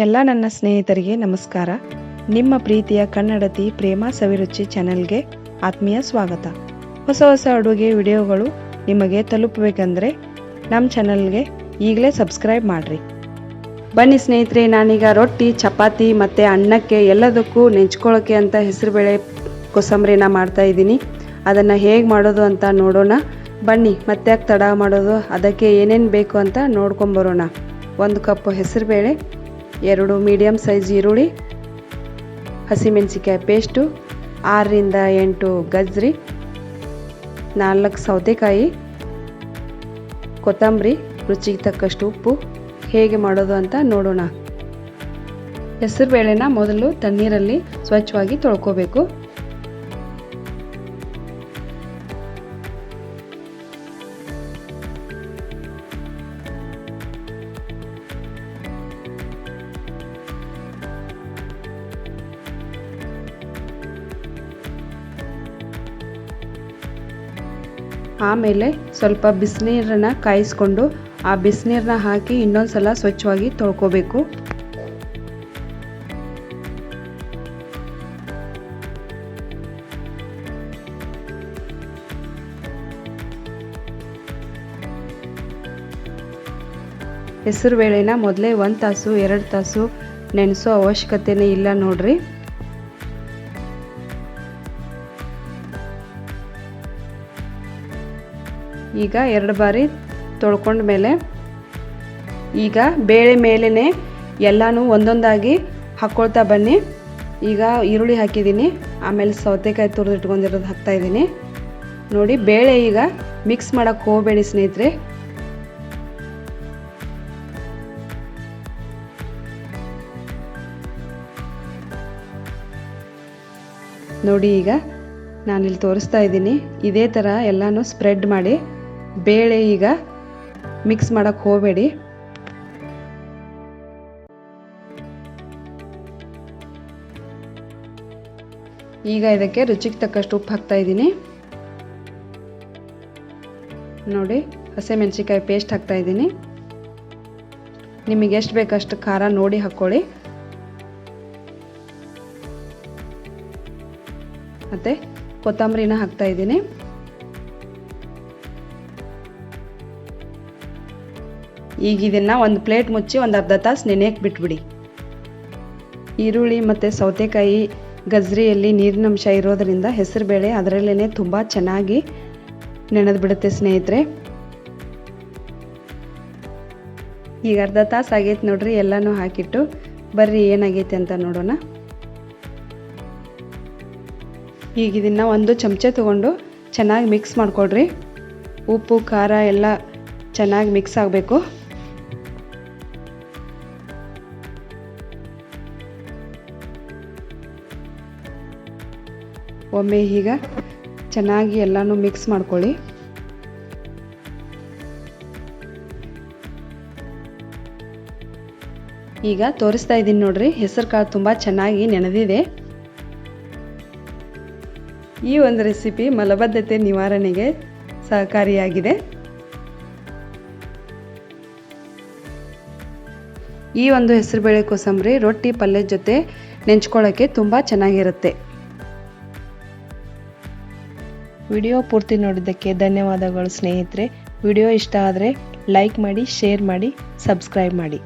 ಎಲ್ಲ ನನ್ನ ಸ್ನೇಹಿತರಿಗೆ ನಮಸ್ಕಾರ. ನಿಮ್ಮ ಪ್ರೀತಿಯ ಕನ್ನಡತಿ ಪ್ರೇಮ ಸವಿರುಚಿ ಚಾನೆಲ್ಗೆ ಆತ್ಮೀಯ ಸ್ವಾಗತ. ಹೊಸ ಹೊಸ ಅಡುಗೆ ವಿಡಿಯೋಗಳು ನಿಮಗೆ ತಲುಪಬೇಕಂದ್ರೆ ನಮ್ಮ ಚಾನಲ್ಗೆ ಈಗಲೇ ಸಬ್ಸ್ಕ್ರೈಬ್ ಮಾಡಿರಿ. ಬನ್ನಿ ಸ್ನೇಹಿತರೆ, ನಾನೀಗ ರೊಟ್ಟಿ, ಚಪಾತಿ ಮತ್ತು ಅನ್ನಕ್ಕೆ ಎಲ್ಲದಕ್ಕೂ ನೆಂಚ್ಕೊಳ್ಳೋಕ್ಕೆ ಅಂತ ಹೆಸರುಬೇಳೆ ಕೊಸಂಬರಿನ ಮಾಡ್ತಾ ಇದ್ದೀನಿ. ಅದನ್ನು ಹೇಗೆ ಮಾಡೋದು ಅಂತ ನೋಡೋಣ. ಬನ್ನಿ ಮತ್ತೆ ತಡ ಮಾಡೋದು, ಅದಕ್ಕೆ ಏನೇನು ಬೇಕು ಅಂತ ನೋಡ್ಕೊಂಬರೋಣ ಒಂದು ಕಪ್ ಹೆಸರುಬೇಳೆ ಎರಡು ಮೀಡಿಯಮ್ ಸೈಜ್ ಈರುಳ್ಳಿ ಹಸಿಮೆಣಸಿಕಾಯಿ ಪೇಸ್ಟು, ಆರರಿಂದ ಎಂಟು ಗಜ್ರಿ, ನಾಲ್ಕು ಸೌತೆಕಾಯಿ, ಕೊತ್ತಂಬರಿ, ರುಚಿಗೆ ತಕ್ಕಷ್ಟು ಉಪ್ಪು. ಹೇಗೆ ಮಾಡೋದು ಅಂತ ನೋಡೋಣ. ಹೆಸರುಬೇಳೆನ ಮೊದಲು ತಣ್ಣೀರಲ್ಲಿ ಸ್ವಚ್ಛವಾಗಿ ತೊಳ್ಕೋಬೇಕು. ಆಮೇಲೆ ಸ್ವಲ್ಪ ಬಿಸಿನೀರನ್ನ ಕಾಯಿಸ್ಕೊಂಡು ಆ ಬಿಸಿನೀರನ್ನ ಹಾಕಿ ಇನ್ನೊಂದು ಸಲ ಸ್ವಚ್ಛವಾಗಿ ತೊಳ್ಕೋಬೇಕು. ಹೆಸರು ಬೇಳೆನ ಮೊದಲೇ ಒಂದು ತಾಸು, ಎರಡು ತಾಸು ನೆನೆಸೋ ಅವಶ್ಯಕತೆನೇ ಇಲ್ಲ ನೋಡ್ರಿ. ಈಗ ಎರಡು ಬಾರಿ ತೊಳ್ಕೊಂಡ ಮೇಲೆ ಈಗ ಬೇಳೆ ಮೇಲೇ ಎಲ್ಲನೂ ಒಂದೊಂದಾಗಿ ಹಾಕ್ಕೊಳ್ತಾ ಬನ್ನಿ. ಈಗ ಈರುಳ್ಳಿ ಹಾಕಿದ್ದೀನಿ. ಆಮೇಲೆ ಸೌತೆಕಾಯಿ ತುರಿದು ಇಟ್ಕೊಂಡಿರೋದು ಹಾಕ್ತಾ ಇದ್ದೀನಿ. ನೋಡಿ, ಬೇಳೆ ಈಗ ಮಿಕ್ಸ್ ಮಾಡೋಕ್ಕೆ ಹೋಗಬೇಡಿ ಸ್ನೇಹಿತರೆ. ನೋಡಿ, ಈಗ ನಾನಿಲ್ಲಿ ತೋರಿಸ್ತಾ ಇದ್ದೀನಿ. ಇದೇ ಥರ ಎಲ್ಲನೂ ಸ್ಪ್ರೆಡ್ ಮಾಡಿ ಬೇಳೆ ಈಗ ಮಿಕ್ಸ್ ಮಾಡೋಕ್ಕೆ ಹೋಗಬೇಡಿ. ಈಗ ಇದಕ್ಕೆ ರುಚಿಗೆ ತಕ್ಕಷ್ಟು ಉಪ್ಪು ಹಾಕ್ತಾ ಇದ್ದೀನಿ. ನೋಡಿ ಹಸಿಮೆಣಸಿಕಾಯಿ ಪೇಸ್ಟ್ ಹಾಕ್ತಾ ಇದ್ದೀನಿ. ನಿಮಗೆ ಎಷ್ಟು ಬೇಕಷ್ಟು ಖಾರ ನೋಡಿ ಹಾಕ್ಕೊಳ್ಳಿ ಮತ್ತು ಕೊತ್ತಂಬರಿನ ಹಾಕ್ತಾ ಇದ್ದೀನಿ. ಈಗ ಇದನ್ನು ಒಂದು ಪ್ಲೇಟ್ ಮುಚ್ಚಿ ಒಂದು ಅರ್ಧ ತಾಸು ನೆನೆಯಕ್ಕೆ ಬಿಟ್ಬಿಡಿ. ಈರುಳ್ಳಿ ಮತ್ತು ಸೌತೆಕಾಯಿ ಗಜ್ರಿಯಲ್ಲಿ ನೀರಿನಂಶ ಇರೋದರಿಂದ ಹೆಸರುಬೇಳೆ ಅದರಲ್ಲೇ ತುಂಬ ಚೆನ್ನಾಗಿ ನೆನೆದು ಬಿಡುತ್ತೆ ಸ್ನೇಹಿತರೆ. ಈಗ ಅರ್ಧ ತಾಸು ಆಗೈತೆ ನೋಡ್ರಿ, ಎಲ್ಲನೂ ಹಾಕಿಟ್ಟು ಬರ್ರಿ ಏನಾಗೈತೆ ಅಂತ ನೋಡೋಣ. ಈಗ ಇದನ್ನು ಒಂದು ಚಮಚ ತಗೊಂಡು ಚೆನ್ನಾಗಿ ಮಿಕ್ಸ್ ಮಾಡಿಕೊಡ್ರಿ. ಉಪ್ಪು, ಖಾರ ಎಲ್ಲ ಚೆನ್ನಾಗಿ ಮಿಕ್ಸ್ ಆಗಬೇಕು. ಒಮ್ಮೆ ಈಗ ಚೆನ್ನಾಗಿ ಎಲ್ಲನೂ ಮಿಕ್ಸ್ ಮಾಡ್ಕೊಳ್ಳಿ. ಈಗ ತೋರಿಸ್ತಾ ಇದ್ದೀನಿ ನೋಡ್ರಿ, ಹೆಸರು ಕಾಳು ತುಂಬ ಚೆನ್ನಾಗಿ ನೆನೆದಿದೆ. ಈ ಒಂದು ರೆಸಿಪಿ ಮಲಬದ್ಧತೆ ನಿವಾರಣೆಗೆ ಸಹಕಾರಿಯಾಗಿದೆ. ಈ ಒಂದು ಹೆಸರುಬೇಳೆ ಕೋಸಂಬರಿ ರೊಟ್ಟಿ ಪಲ್ಯದ ಜೊತೆ ನೆಂಚ್ಕೊಳ್ಳೋಕ್ಕೆ ತುಂಬ ಚೆನ್ನಾಗಿರುತ್ತೆ. ವಿಡಿಯೋ ಪೂರ್ತಿ ನೋಡಿದ್ದಕ್ಕೆ ಧನ್ಯವಾದಗಳು ಸ್ನೇಹಿತರೆ. ವಿಡಿಯೋ ಇಷ್ಟ ಆದರೆ ಲೈಕ್ ಮಾಡಿ ಶೇರ್ ಮಾಡಿ ಸಬ್ಸ್ಕ್ರೈಬ್ ಮಾಡಿ.